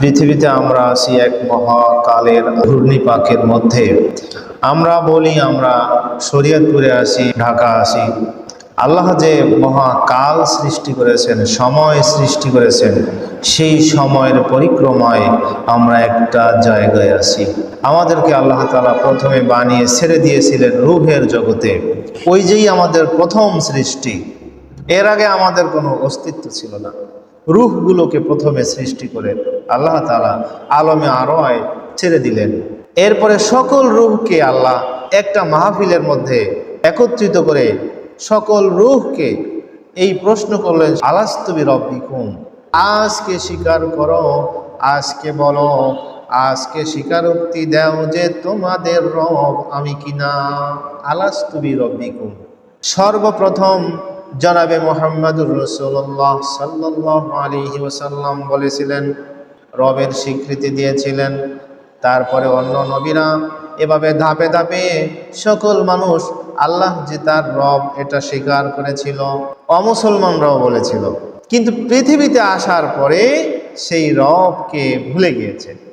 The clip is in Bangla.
পৃথিবীতে আমরা আছি এক মহাকালের ঘূর্ণিপাকের মধ্যে। আমরা বলি আমরা শরীয়তপুরে আছি, ঢাকা আছি। আল্লাহ যে মহাকাল সৃষ্টি করেছেন, সময় সৃষ্টি করেছেন, সেই সময়ের পরিক্রমায় আমরা একটা জায়গায় আছি। আমাদেরকে আল্লাহ তালা প্রথমে বানিয়ে ছেড়ে দিয়েছিলেন রুহের জগতে। ওই যেই আমাদের প্রথম সৃষ্টি, এর আগে আমাদের কোনো অস্তিত্ব ছিল না। রুহগুলোকে প্রথমে সৃষ্টি করে আল্লাহ তালা আলমে আরোয় ছেড়ে দিলেন। এরপরে সকল রুহকে আল্লাহ একটা মাহফিলের মধ্যে একত্রিত করে সকল রুহকে এই প্রশ্ন করলেন আলাস্তবি রব্বিকুম আজকে স্বীকার করো, আজকে বলো, আজকে স্বীকারোক্তি দেও যে তোমাদের রব আমি কিনা। আলাস্তবি রব্বিকুম সর্বপ্রথম জনাবে মোহাম্মদুর রসুল্লাহ সাল্লাহ আলী ওসাল্লাম বলেছিলেন রবের স্বীকৃতি দিয়েছিলেন। তারপরে অন্য নবীরা এভাবে ধাপে ধাপে সকল মানুষ আল্লাহ যে তার রব এটা স্বীকার করেছিল, অমুসলমানরাও বলেছিল। কিন্তু পৃথিবীতে আসার পরে সেই রবকে ভুলে গিয়েছে।